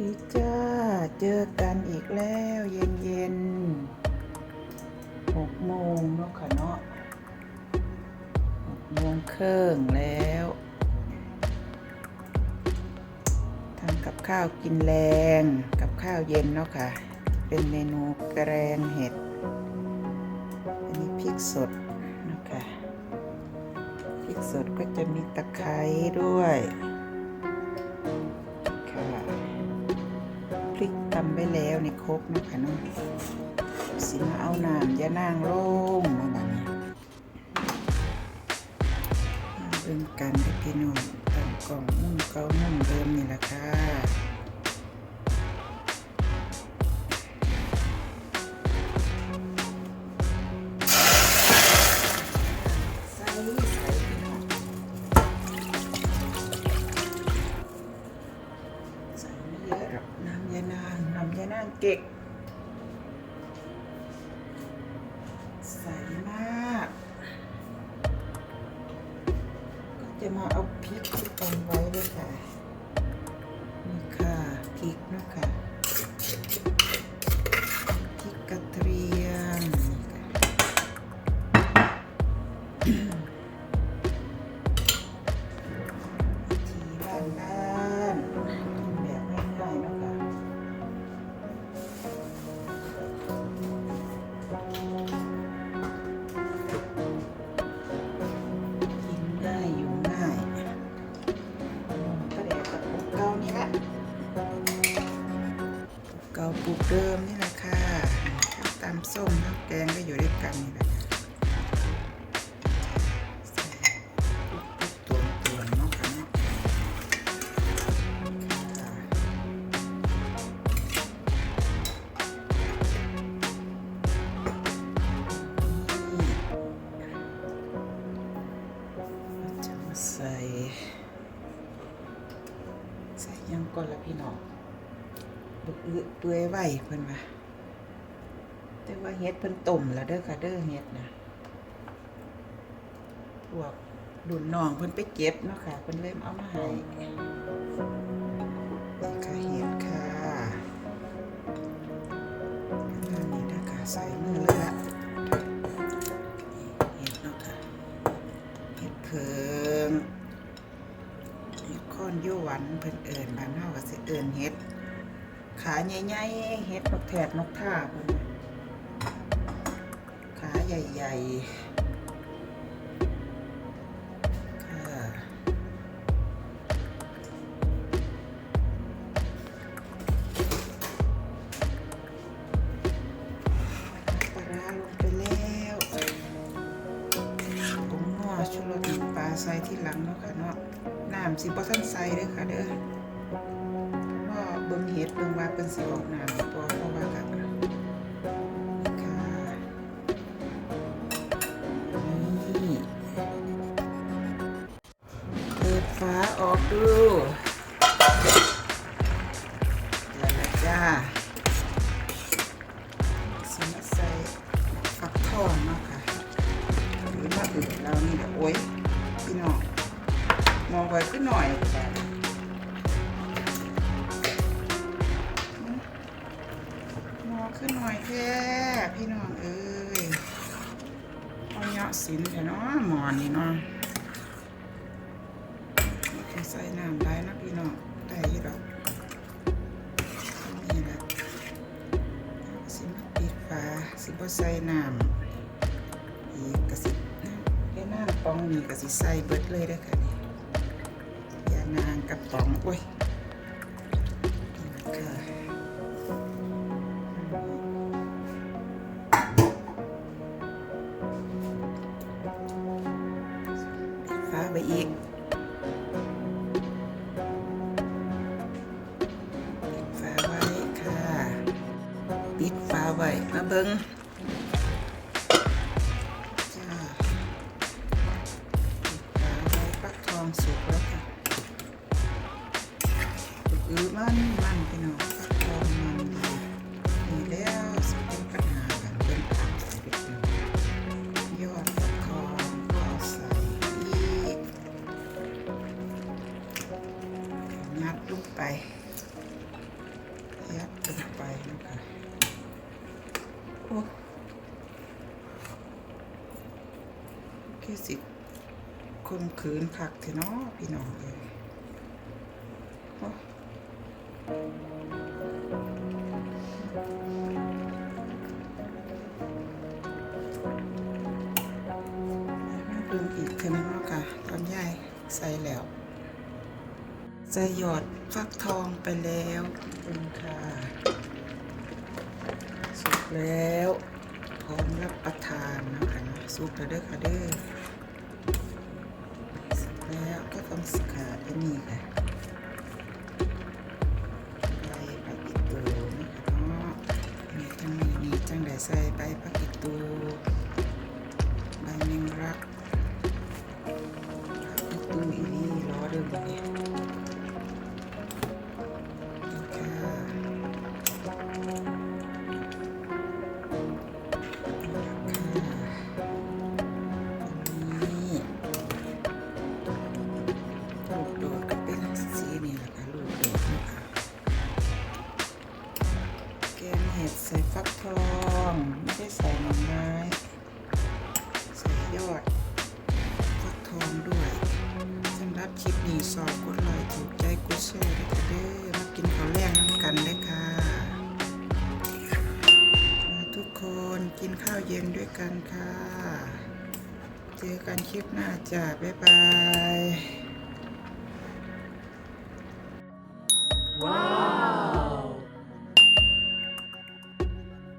ดีจ้า เจอกันอีกแล้วเย็นเย็นๆหกโมงเนาะค่ะเนาะหกโมงครึ่งแล้วทำกับข้าวกินแรงกับข้าวเย็นเนาะค่ะ เป็นเมนูแกงเห็ด อันนี้พริกสดเนาะค่ะพริกสดก็จะมีตะไคร้ด้วย ครบนะคะเนาะสิมาเอาน้ำยานางลงมาบัดนี้เบิ่งกันเด้พี่น้องตั้งกล่องมุ่งเก่ามุ่งเดิมนี่แหละค่ะ เยอะน้ำยานางน้ำยานางเก็กใส่มาก ก็จะมาเอาพริกที่ตำไว้ กเก่าปุกเดิมนี่แหละค่ะตามส้มน้ำแกงก็อยู่ด้วยกันนี่แหละตัวตัวนาะค่ะเนาะค่ะนี่จะใส่ ใส่ยังก่อนละพี่น้อง บุกอึเปื่อยไหวเพิ่นว่าแต่ว่าเฮ็ดเพิ่นต้มแล้วเด้อค่ะเด้อเฮ็ดนะพวกรุ่นน้องเพิ่นไปเก็บเนาะค่ะเพิ่นเลยเอามาให้นี่ค่ะเฮ็ดค่ะอันนี้นะคะใส่มือเลยละเฮ็ดเนาะค่ะเห็ดเพิ่งเห็ดค้อนยู่หวันเพิ่นเอิญบ้านเฮาก็สิเอิญเห็ด ขาใหญ่ๆเห็ดนกแถดนกท่าเพิ่นขาใหญ่ๆค่ะปลาร้าลงไปแล้วผงนัวชูรสน้ำปลาใส่ที่หลังเนาะค่ะเนาะน้ำสิบ่ทันใส่เด้อค่ะเด้อ ฮ็ดเบิ่งว่าเป็นสิออกน้ำบ่เพราะว่าค่ะค่ะนี่เปิดฝาออกดูแล้วล่ะจ้าสิมาใส่ฟักทองเนาะค่ะหรือมาอื่นเรานี่แหละโอ้ยพี่น้องมองไปขึ้นหน่อยแบ ขึ้นหน่อยแค่พี่น้องเอ้ยเอาเนาะสินแค่เนาะหมอนนี่เนาะใส่น้ำได้นะพี่น้องได้ยี่ดอกนี่แหละสิมาปิดฝาสิบ่ใส่น้ำอีกกระสิแค่นางปองนี่กระสิใส่เบิดเลยได้ค่ะนี่ยานางกระป๋องโอ้ยนี่ค่ะ ไปอีก ปิดฟ้าไว้ค่ะ ปิดฟ้าไว้ มาเบิ้งจ้าปลาไว้ปักทองสุกแล้วค่ะอือมันมัน โอเคสิคมคืนผักเถอะเนาะพี่น้องเลยดึงอีกเท่านั้ค่ะตอนใหญ่ใส่แล้วจะหยอดฟักทองไปแล้วคุณค่ะ แล้วพร้อมรับประทานนะคะนะสุกแล้วเด้อค่ะเด้อแล้วก็ต้องสกัดอันนี้ค่ะใบผักอีตูนะคะเนาะนี่จังนี้นี่จังได้ใส่ใบผักอีตูใบแมงรักผักอีตูอีนี่รอเด้อนี่นี่ สอบกดไลค์ถูกใจกดแชร์ด้วยค่ะเด้อมากินข้าวแรงน้ำกันเลยค่ะทุกคนกินข้าวเย็นด้วยกันค่ะ เจอกันคลิปหน้าจ้าบ๊ายบาย